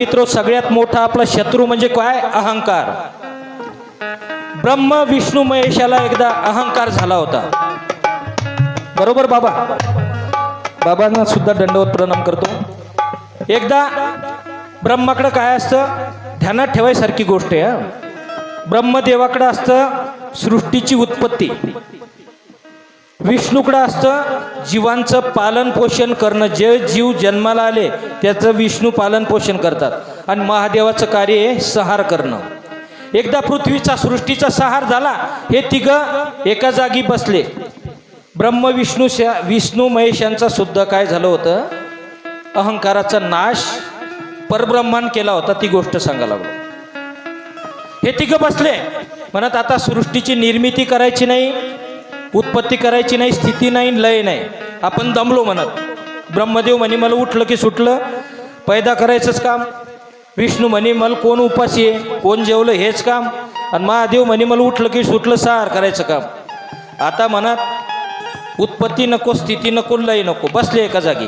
मित्र सगळ्यात मोठा आपला शत्रू म्हणजे काय? अहंकार. ब्रह्म विष्णू महेशाला एकदा अहंकार झाला होता. बरोबर बाबा? बाबांना सुद्धा दंडवत प्रणाम करतो. एकदा ब्रह्माकडं काय असतं? ध्यानात ठेवायसारखी गोष्ट आहे ब्रह्मदेवाकडं असतं सृष्टीची उत्पत्ती. विष्णूकडं असतं जीवांचं पालन पोषण करणं. जे जीव जन्माला आले त्याचं विष्णू पालन पोषण करतात. आणि महादेवाचं कार्य हे सहार करणं. एकदा पृथ्वीचा सृष्टीचा सहार झाला हे तिघं एका जागी बसले. ब्रह्म विष्णू विष्णू महेश यांचा सुद्धा काय झालं होतं? अहंकाराचा नाश परब्रह्मान केला होता ती गोष्ट सांगायला लागलो. हे तिघं बसले. म्हणत आता सृष्टीची निर्मिती करायची नाही उत्पत्ती करायची नाही स्थिती नाही लय नाही. आपण दमलो म्हणत. ब्रह्मदेव म्हणे मला उठलं की सुटलं. पैदा करायचंच काम. विष्णू म्हणे मला कोण उपाशी आहे? कोण जेवलं हेच काम. आणि महादेव म्हणे मला उठलं की सुटलं सार करायचं काम. आता म्हणत उत्पत्ती नको स्थिती नको लय नको. बसले एका जागी.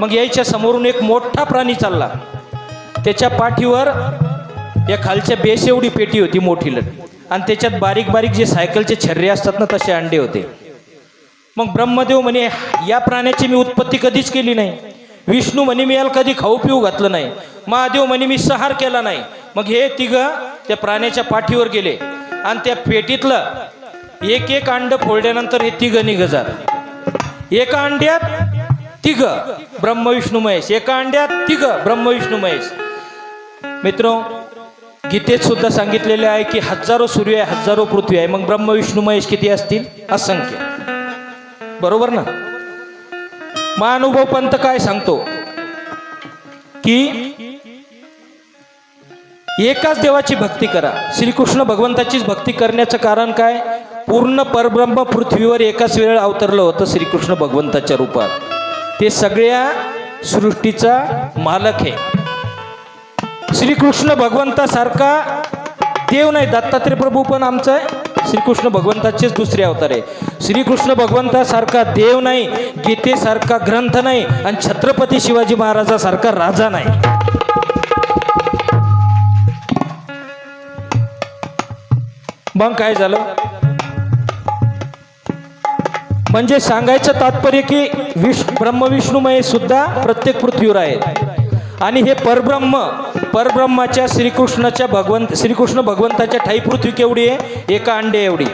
मग यायच्या समोरून एक मोठा प्राणी चालला. त्याच्या पाठीवर या खालच्या बेस एवढी पेटी होती मोठी लट. आणि त्याच्यात बारीक बारीक जे सायकलचे छर्रे असतात ना तसे अंडे होते. मग ब्रह्मदेव म्हणे या प्राण्याची मी उत्पत्ती कधीच केली नाही. विष्णू म्हणे मी याला कधी खाऊ पिऊ घातलं नाही. महादेव म्हणे मी सहार केला नाही. मग हे तिघं त्या प्राण्याच्या पाठीवर गेले. आणि त्या पेटीतलं एक एक अंड फोडल्यानंतर हे तिघं निघजात एका अंड्यात तिघ ब्रह्मविष्णू महेश. एका अंड्यात तिघ ब्रह्मविष्णू महेश. मित्र गीतेत सुद्धा सांगितलेले आहे की हजारो सूर्य आहे हजारो पृथ्वी आहे. मग ब्रह्म विष्णू महेश किती असतील? असंख्य. बरोबर ना? महानुभव पंत काय सांगतो? की एकाच देवाची भक्ती करा. श्रीकृष्ण भगवंताचीच भक्ती करण्याचं कारण काय? पूर्ण परब्रह्म पृथ्वीवर एकाच वेळ अवतरलं होतं श्रीकृष्ण भगवंताच्या रूपात. ते सगळ्या सृष्टीचा मालक आहे. श्रीकृष्ण भगवंतासारखा देव नाही दत्तात्रय प्रभू पण आमचा आहे. श्रीकृष्ण भगवंताचेच दुसरे अवतार आहे. श्रीकृष्ण भगवंतासारखा देव नाही गीतेसारखा ग्रंथ नाही आणि छत्रपती शिवाजी महाराजासारखा राजा नाही. मग काय झालं? म्हणजे सांगायचं तात्पर्य की विष ब्रह्मविष्णुमय सुद्धा प्रत्येक पृथ्वीवर आहेत. आणि हे परब्रह्म परब्रह्माच्या श्रीकृष्णाच्या भगवंत श्रीकृष्ण भगवंताच्या ठाई पृथ्वी केवढी आहे? एका अंडे एवढी.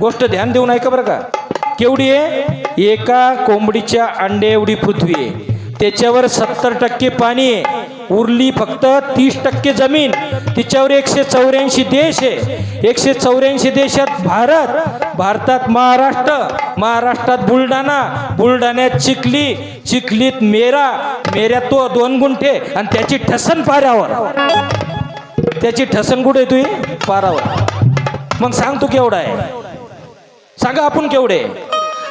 गोष्ट ध्यान देऊन ऐका बरं का. केवढी आहे? एका कोंबडीच्या अंडे एवढी पृथ्वी आहे. त्याच्यावर सत्तर टक्के पाणी आहे. उरली फक्त तीस टक्के जमीन. तिच्यावर एकशे चौऱ्याऐंशी देश आहे. एकशे चौऱ्याऐंशी देशात भारत भारतात महाराष्ट्र महाराष्ट्रात बुलढाणा. बुलढाण्यात चिखली चिखलीत मेरा. मेऱ्यात तो दोन गुंठे आणि त्याची ठसन पाऱ्यावर त्याची ठसन कुठे तुही पारावर. मग सांग तू केवढा आहे. सांगा आपण केवढे.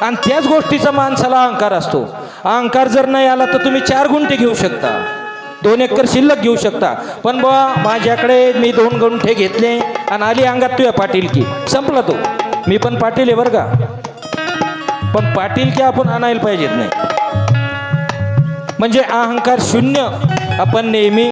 आणि त्याच गोष्टीचा माणसाला अहंकार असतो. अहंकार जर नाही आला तर तुम्ही चार गुंठे घेऊ शकता. दोन एकर शिल्लक घेऊ शकता. पण बुवा माझ्याकडे मी दोन गुंठे घेतले आणि आली अंगात तुया पाटील की संपला तो. मी पण पाटील आहे बरं का. पण पाटील की आपण आणायला पाहिजेत नाही. म्हणजे अहंकार शून्य. आपण नेहमी